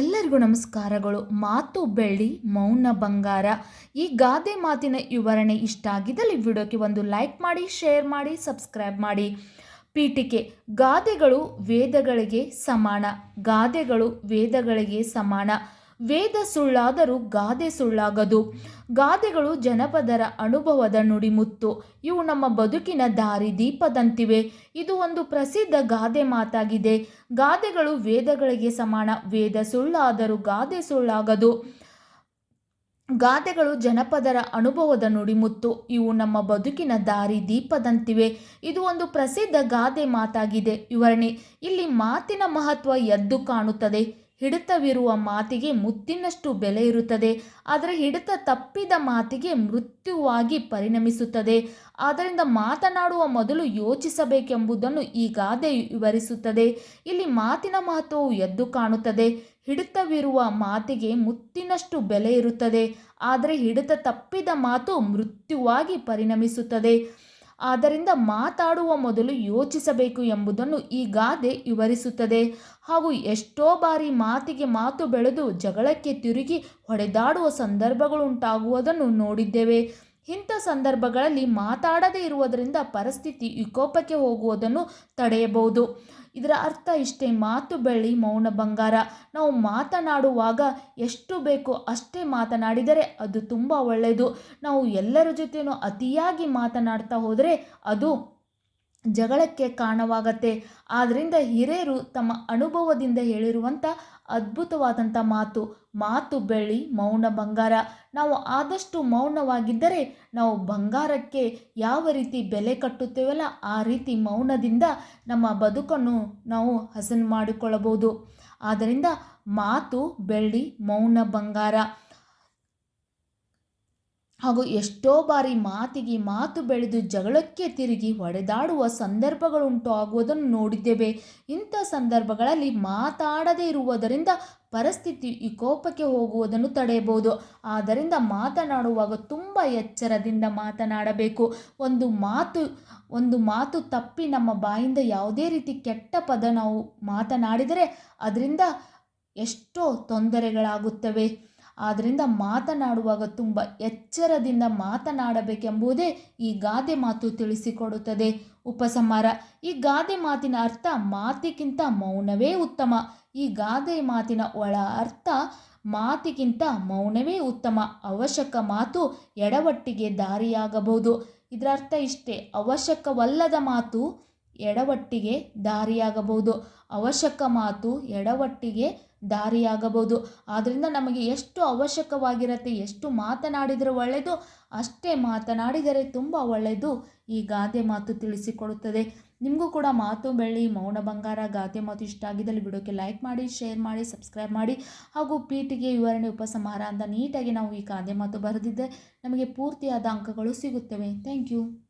ಎಲ್ಲರಿಗೂ ನಮಸ್ಕಾರಗಳು. ಮಾತು ಬೆಳ್ಳಿ, ಮೌನ ಬಂಗಾರ. ಈ ಗಾದೆ ಮಾತಿನ ವಿವರಣೆ ಇಷ್ಟ ಆಗಿದ್ದಲ್ಲಿ ವಿಡಿಯೋಕ್ಕೆ ಒಂದು ಲೈಕ್ ಮಾಡಿ, ಶೇರ್ ಮಾಡಿ, ಸಬ್ಸ್ಕ್ರೈಬ್ ಮಾಡಿ. ಪೀಠಿಕೆ, ಗಾದೆಗಳು ವೇದಗಳಿಗೆ ಸಮಾನ. ಗಾದೆಗಳು ವೇದಗಳಿಗೆ ಸಮಾನ. ವೇದ ಸುಳ್ಳಾದರೂ ಗಾದೆ ಸುಳ್ಳಾಗದು. ಗಾದೆಗಳು ಜನಪದರ ಅನುಭವದ ನುಡಿಮುತ್ತು. ಇವು ನಮ್ಮ ಬದುಕಿನ ದಾರಿ ದೀಪದಂತಿವೆ. ಇದು ಒಂದು ಪ್ರಸಿದ್ಧ ಗಾದೆ ಮಾತಾಗಿದೆ. ಗಾದೆಗಳು ವೇದಗಳಿಗೆ ಸಮಾನ. ವೇದ ಸುಳ್ಳಾದರೂ ಗಾದೆ ಸುಳ್ಳಾಗದು. ಗಾದೆಗಳು ಜನಪದರ ಅನುಭವದ ನುಡಿಮುತ್ತು. ಇವು ನಮ್ಮ ಬದುಕಿನ ದಾರಿ ದೀಪದಂತಿವೆ. ಇದು ಒಂದು ಪ್ರಸಿದ್ಧ ಗಾದೆ ಮಾತಾಗಿದೆ. ವಿವರಣೆ, ಇಲ್ಲಿ ಮಾತಿನ ಮಹತ್ವ ಎದ್ದು ಕಾಣುತ್ತದೆ. ಹಿಡಿತವಿರುವ ಮಾತಿಗೆ ಮುತ್ತಿನಷ್ಟು ಬೆಲೆ ಇರುತ್ತದೆ. ಆದರೆ ಹಿಡಿತ ತಪ್ಪಿದ ಮಾತಿಗೆ ಮೃತ್ಯುವಾಗಿ ಪರಿಣಮಿಸುತ್ತದೆ. ಆದ್ದರಿಂದ ಮಾತನಾಡುವ ಮೊದಲು ಯೋಚಿಸಬೇಕೆಂಬುದನ್ನು ಈ ಗಾದೆ ವಿವರಿಸುತ್ತದೆ. ಇಲ್ಲಿ ಮಾತಿನ ಮಹತ್ವವು ಎದ್ದು ಕಾಣುತ್ತದೆ. ಹಿಡಿತವಿರುವ ಮಾತಿಗೆ ಮುತ್ತಿನಷ್ಟು ಬೆಲೆ ಇರುತ್ತದೆ. ಆದರೆ ಹಿಡಿತ ತಪ್ಪಿದ ಮಾತು ಮೃತ್ಯುವಾಗಿ ಪರಿಣಮಿಸುತ್ತದೆ. ಆದ್ದರಿಂದ ಮಾತಾಡುವ ಮೊದಲು ಯೋಚಿಸಬೇಕು ಎಂಬುದನ್ನು ಈ ಗಾದೆ ವಿವರಿಸುತ್ತದೆ. ಹಾಗೂ ಎಷ್ಟೋ ಬಾರಿ ಮಾತಿಗೆ ಮಾತು ಬೆಳೆದು ಜಗಳಕ್ಕೆ ತಿರುಗಿ ಹೊಡೆದಾಡುವ ಸಂದರ್ಭಗಳುಂಟಾಗುವುದನ್ನು ನೋಡಿದ್ದೇವೆ. ಇಂಥ ಸಂದರ್ಭಗಳಲ್ಲಿ ಮಾತಾಡದೇ ಇರುವುದರಿಂದ ಪರಿಸ್ಥಿತಿ ವಿಕೋಪಕ್ಕೆ ಹೋಗುವುದನ್ನು ತಡೆಯಬಹುದು. ಇದರ ಅರ್ಥ ಇಷ್ಟೇ, ಮಾತು ಬೆಳ್ಳಿ ಮೌನ ಬಂಗಾರ. ನಾವು ಮಾತನಾಡುವಾಗ ಎಷ್ಟು ಬೇಕೋ ಅಷ್ಟೇ ಮಾತನಾಡಿದರೆ ಅದು ತುಂಬ ಒಳ್ಳೆಯದು. ನಾವು ಎಲ್ಲರ ಜೊತೆಯೂ ಅತಿಯಾಗಿ ಮಾತನಾಡ್ತಾ ಹೋದರೆ ಅದು ಜಗಳಕ್ಕೆ ಕಾರಣವಾಗತ್ತೆ. ಆದ್ದರಿಂದ ಹಿರಿಯರು ತಮ್ಮ ಅನುಭವದಿಂದ ಹೇಳಿರುವಂಥ ಅದ್ಭುತವಾದಂಥ ಮಾತು ಮಾತು ಬೆಳ್ಳಿ, ಮೌನ ಬಂಗಾರ. ನಾವು ಆದಷ್ಟು ಮೌನವಾಗಿದ್ದರೆ ನಾವು ಬಂಗಾರಕ್ಕೆ ಯಾವ ರೀತಿ ಬೆಲೆ ಕಟ್ಟುತ್ತೇವಲ್ಲ ಆ ರೀತಿ ಮೌನದಿಂದ ನಮ್ಮ ಬದುಕನ್ನು ನಾವು ಹಸನು ಮಾಡಿಕೊಳ್ಳಬಹುದು. ಆದ್ದರಿಂದ ಮಾತು ಬೆಳ್ಳಿ, ಮೌನ ಬಂಗಾರ. ಹಾಗೂ ಎಷ್ಟೋ ಬಾರಿ ಮಾತಿಗೆ ಮಾತು ಬೆಳೆದು ಜಗಳಕ್ಕೆ ತಿರುಗಿ ಹೊಡೆದಾಡುವ ಸಂದರ್ಭಗಳುಂಟು ಆಗುವುದನ್ನು ನೋಡಿದ್ದೇವೆ. ಇಂಥ ಸಂದರ್ಭಗಳಲ್ಲಿ ಮಾತಾಡದೇ ಇರುವುದರಿಂದ ಪರಿಸ್ಥಿತಿ ವಿಕೋಪಕ್ಕೆ ಹೋಗುವುದನ್ನು ತಡೆಯಬಹುದು. ಆದ್ದರಿಂದ ಮಾತನಾಡುವಾಗ ತುಂಬ ಎಚ್ಚರದಿಂದ ಮಾತನಾಡಬೇಕು. ಒಂದು ಮಾತು ಒಂದು ಮಾತು ತಪ್ಪಿ ನಮ್ಮ ಬಾಯಿಂದ ಯಾವುದೇ ರೀತಿ ಕೆಟ್ಟ ಪದ ನಾವು ಮಾತನಾಡಿದರೆ ಅದರಿಂದ ಎಷ್ಟೋ ತೊಂದರೆಗಳಾಗುತ್ತವೆ. ಆದ್ದರಿಂದ ಮಾತನಾಡುವಾಗ ತುಂಬ ಎಚ್ಚರದಿಂದ ಮಾತನಾಡಬೇಕೆಂಬುದೇ ಈ ಗಾದೆ ಮಾತು ತಿಳಿಸಿಕೊಡುತ್ತದೆ. ಉಪಸಂಹಾರ. ಈ ಗಾದೆ ಮಾತಿನ ಅರ್ಥ ಮಾತಿಗಿಂತ ಮೌನವೇ ಉತ್ತಮ. ಈ ಗಾದೆ ಮಾತಿನ ಒಳ ಅರ್ಥ ಮಾತಿಗಿಂತ ಮೌನವೇ ಉತ್ತಮ. ಅವಶ್ಯಕ ಮಾತು ಎಡವಟ್ಟಿಗೆ ದಾರಿಯಾಗಬಹುದು. ಇದರ ಅರ್ಥ ಇಷ್ಟೇ. ಅವಶ್ಯಕವಲ್ಲದ ಮಾತು ಎಡವಟ್ಟಿಗೆ ದಾರಿಯಾಗಬಹುದು. ಅವಶ್ಯಕ ಮಾತು ಎಡವಟ್ಟಿಗೆ ದಾರಿಯಾಗಬಹುದು. ಆದ್ದರಿಂದ ನಮಗೆ ಎಷ್ಟು ಅವಶ್ಯಕವಾಗಿರುತ್ತೆ, ಎಷ್ಟು ಮಾತನಾಡಿದರೆ ಒಳ್ಳೆಯದು ಅಷ್ಟೇ ಮಾತನಾಡಿದರೆ ತುಂಬ ಒಳ್ಳೆಯದು ಈ ಗಾದೆ ಮಾತು ತಿಳಿಸಿಕೊಡುತ್ತದೆ. ನಿಮಗೂ ಕೂಡ ಮಾತು ಬೆಳ್ಳಿ, ಮೌನ ಬಂಗಾರ, ಗಾದೆ ಮಾತು ಇಷ್ಟ ಆಗಿದ್ದಲ್ಲಿ ವಿಡಿಯೋಕ್ಕೆ ಲೈಕ್ ಮಾಡಿ, ಶೇರ್ ಮಾಡಿ, ಸಬ್ಸ್ಕ್ರೈಬ್ ಮಾಡಿ. ಹಾಗೂ ಪೀಠಿಗೆ ವಿವರಣೆ ಉಪಸಂಹಾರ ಅಂತ ನೀಟಾಗಿ ನಾವು ಈ ಗಾದೆ ಮಾತು ಬರೆದಿದ್ದೆ, ನಮಗೆ ಪೂರ್ತಿಯಾದ ಅಂಕಗಳು ಸಿಗುತ್ತವೆ. Thank you.